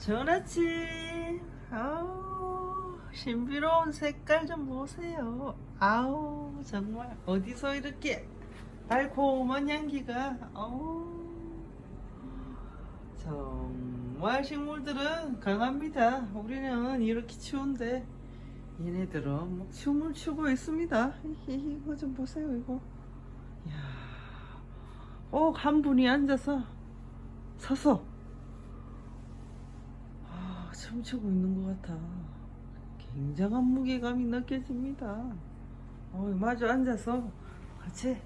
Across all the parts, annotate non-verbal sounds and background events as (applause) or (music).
전화치. 아우 신비로운 색깔 좀 보세요. 아우 정말 어디서 이렇게 달콤한 향기가. 아우. 정말 식물들은 강합니다. 우리는 이렇게 추운데 얘네들은 막 춤을 추고 있습니다. 이거 좀 보세요 이거. 이야. 꼭 한 분이 앉아서 서서 아, 춤추고 있는 것 같아. 굉장한 무게감이 느껴집니다. 어, 마주 앉아서 같이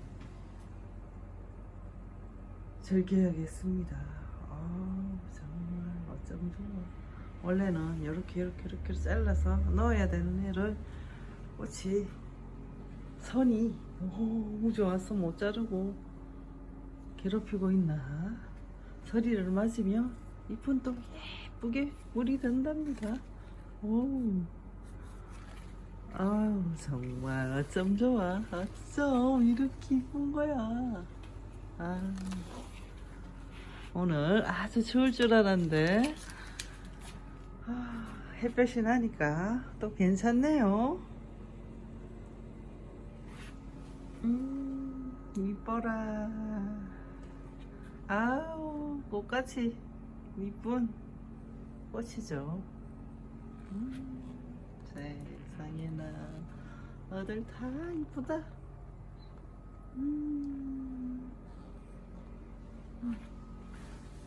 즐겨야겠습니다. 아, 정말 어쩜 좋아. 원래는 이렇게 이렇게 이렇게 잘라서 넣어야 되는 애를 꽃이 선이 너무 좋아서 못 자르고 괴롭히고 있나? 서리를 맞으면 잎은 또 예쁘게 물이 된답니다. 오. 아유, 정말 어쩜 좋아. 어쩜 이렇게 이쁜 거야. 아. 오늘 아주 추울 줄 알았는데, 아, 햇볕이 나니까 또 괜찮네요. 음, 이뻐라. 아우 꽃같이 이쁜 꽃이죠. 음, 세상에나 어들 다 이쁘다. 음, 음.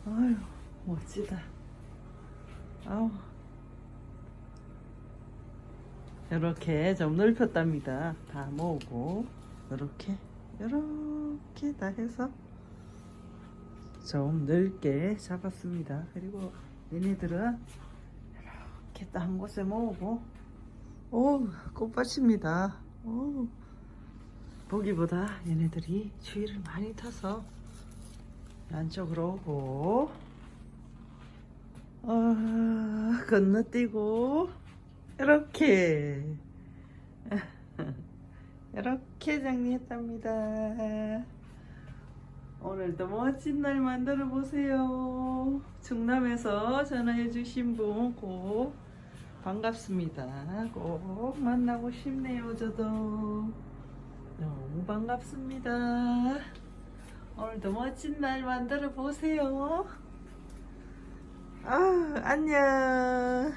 아유 멋지다. 아우 이렇게 좀 넓혔답니다. 다 모으고 이렇게 이렇게 다 해서. 좀 넓게 잡았습니다. 그리고 얘네들은 이렇게 딱 한 곳에 모으고 오 꽃밭입니다. 오 보기보다 얘네들이 추위를 많이 타서 안쪽으로 오고 어, 건너뛰고 이렇게 (laughs) 이렇게 정리했답니다. 오늘도 멋진 날 만들어 보세요. 충남에서 전화해 주신 분 꼭 반갑습니다. 꼭 만나고 싶네요. 저도 너무 반갑습니다. 오늘도 멋진 날 만들어 보세요. 아, 안녕.